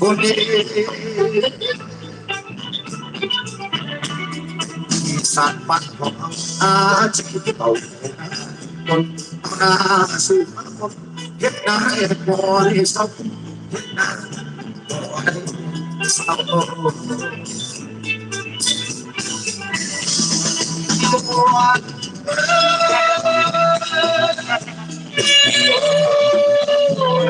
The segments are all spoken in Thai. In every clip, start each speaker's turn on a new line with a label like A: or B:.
A: คนดีอีสานบ้า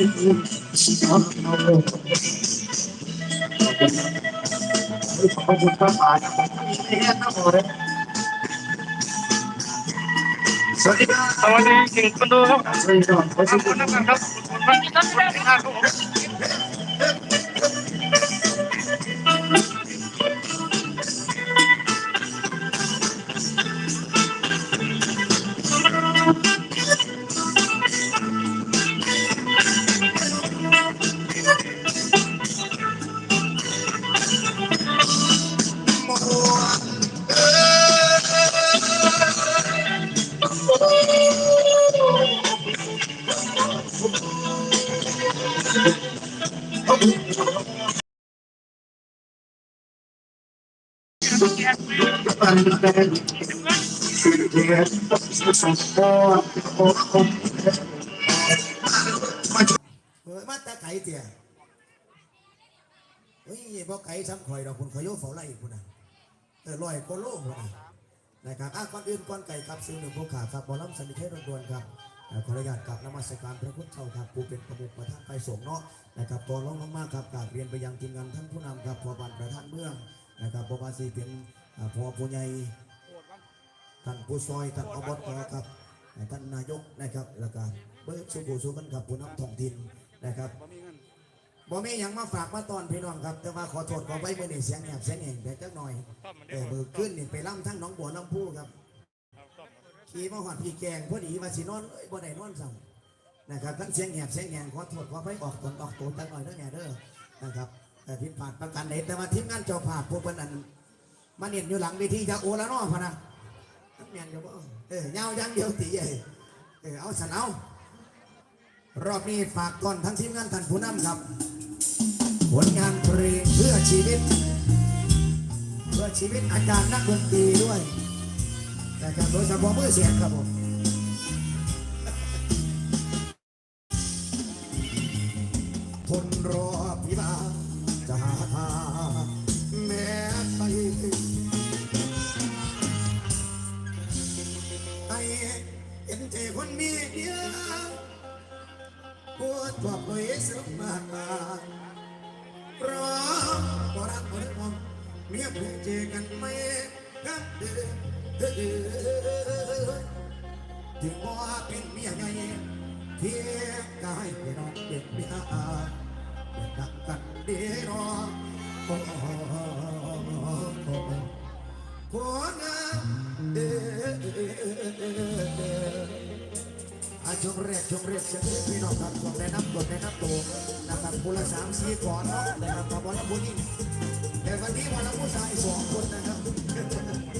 A: อาชีพเต่าคนเอาหน้าสู่คนเฮ็ดนาเฮ็ดบ่ได้เศร้าเฮ็ดนาบ่ได้เศร้าสวัสดีครับวันเป็นวันสิบหกรถพุทธบอกน้ำเอาปักเป็ดตักเอาปักเอาปักที่ธรรมชาติวันนาพุทธบอกมีความวันแดงแห่งวันนี้วันวันออกแห่งวันหายมามามาวันวันวันจะประสานเปล่าเขาคงเสียเสียมันจะแค่เสียผมสอง เฮ้
B: ยมาตาไก่เตี่ยเฮ้ยบ่ไก่ซ้ำข่อยดอกคุณขอยโยเฝ้าไล่คุณนะเออลอยก็โล่งคุณนะนะครับอะก่อนอื่นก่อนไก่ครับซื้อหนึ่งผู้ขาครับบอลลัมสันนิเทศรดวนครับขออนุญาตกราบนมัสการพระพุทธเจ้าครับผู้เป็นประมุขประธานไปส่งเนาะนะครับตอนร้องมากๆครับกราบเรียนไปยังทีมงานท่านผู้นำครับพอบันประธานเมืองนะครับพอบาซีเป็นพอผู้ใหญ่ ท่านผู้ซอยท่านอบตครับท่านนายกนะครับแล้วก็เบิร์ดสุขุสุกันครับผู้นำท้องถิ่นนะครับบ่มีหยังมาฝากมาตอนพี่น้องครับ แต่ว่าขอโทษขอไว้เมื่อนี้เสียงแหบเสียงเองแต่จักหน่อยเออเบิกขึ้นนี่ไปล่ำทั้งหน้องบัวน้ำพูครับขี่มาหอดพี่แกงพอดีมาสินอนเอ้ยบ่ได้นอนซ้ำนะครับทั้งเสียงแหบเสียงแหงขอโทษขอไว้ออกตนออกตัวจักหน่อยเด้อแง่เด้อนะครับแต่พิมพ์ผ่านประกันไหนแต่ว่าทีมงานเจ้าภาพพวกเพิ่นอันมาเนียนอยู่หลังเวทีจะโอแล้วเนาะพะนะ นักเรียนเดี๋ยวบ่เออเงาอย่างเดียวตีใหญ่เออเอาสันเอารอบนี้ฝากก่อนทั้งทีมงานท่านผู้นำครับ ผลงานเพลงเพื่อชีวิต เพื่อชีวิตอาจารย์นักดนตรีด้วยแต่การโดยเฉพาะมือเสียงครับผม ปวดบอกเลยสมานมาร้องบรักบ่ได้มองเมียผูกเจอกันไหมกันเด้อเด้อถึงบ่เป็นเมียไงเพียงกายเป็นน้องเป็นเมียเป็นดักกันเด้อรอโอ้คนเออาจงเรียกจงเรียกเสียงพี่น้องครับชมแนะนำตัวแนะนำตัวนะครับคนละสามสี่ก่อนเนาะนะครับมาบอลผู้หญิงแต่วันนี้วันละผู้ชายสองคนนะครับ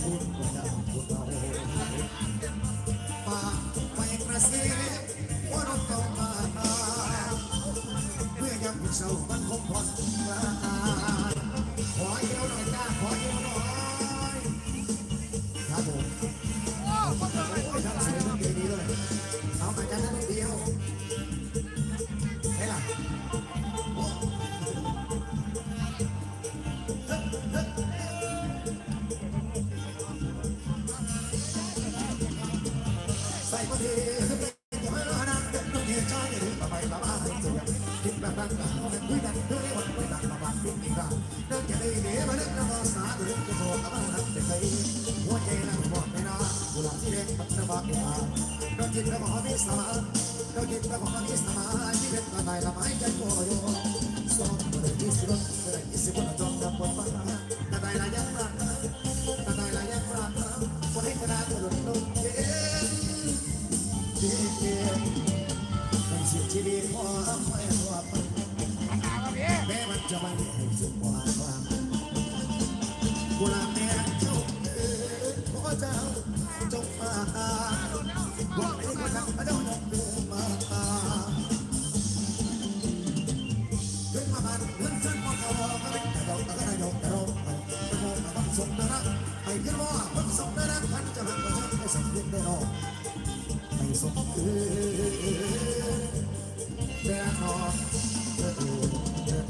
B: Thank you. ขึ้นว่าคนสมได้รักพันจะเป็นประชาธิปไตยสำเร็จแน่นอไม่สมเออแน่นอเออเออ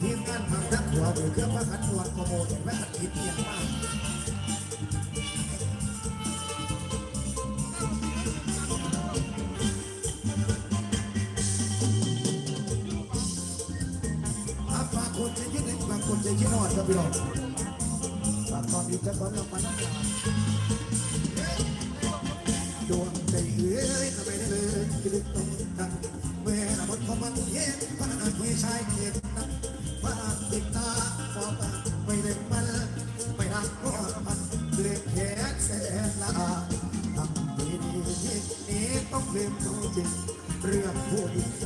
B: ทีมงานทำนักหัวหรือเครื่องประคันควรขโมยเห็นขัดทิพเนี่ย ได้ชินอดครับพี่น้องฝตอนนี้จะก่อนลงมันักดวงใจเอ้ยทำไมได้เลยคิดต้องนั้นเมื่อหมดความันเย็นพันนันไม่ใช่เย็นนั้นากติดตาพอตาไม่ได้มันไม่รักก็มันเลือกแค่แสนละอาทำดีนี้นี้ต้องเรียนตัวจริงเรื่องผู้หญิง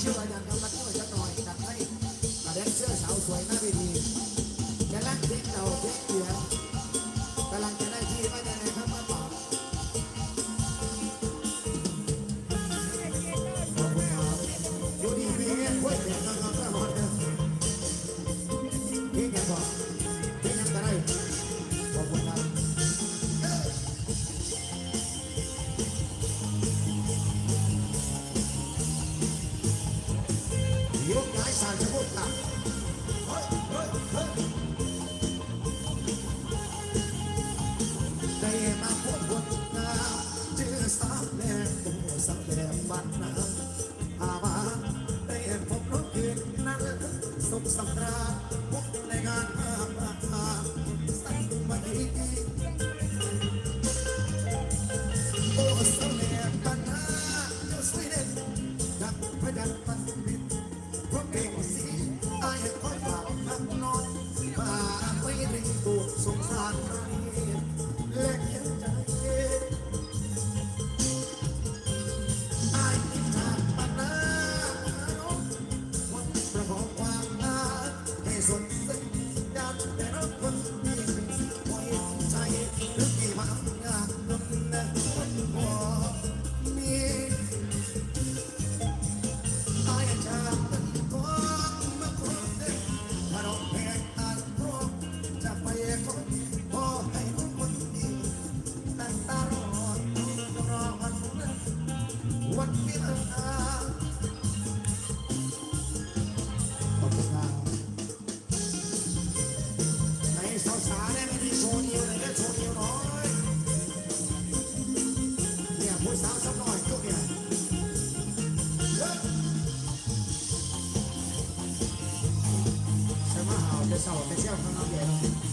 B: เชื่อว่าอย่างนั้นมันจะต่อยกับให้แต่เด็กเสื้อสาวสวยหน้าดีทีจะนั่งเด็กเราเด็ก ได้มาพบวันนาเจอสาวแดงตัวสาวแดงวันนาอามาได้พบรถเก่งนั้นสมสำราญพบในงานอาบาคาสักวันนี้โอ้สาแดงวัาเจ้สวยเนดังพยังปั 在上我在下川那边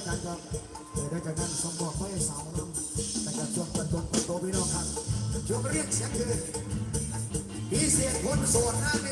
B: อาจารย์ครับเดี๋ยวได้จากนั้นสมบอกไว้สาวน้ำแต่กับช่วงประตูประตูพี่น้องครับช่วงเรียกเสียงคือพิเศษคนโสดหน้าเม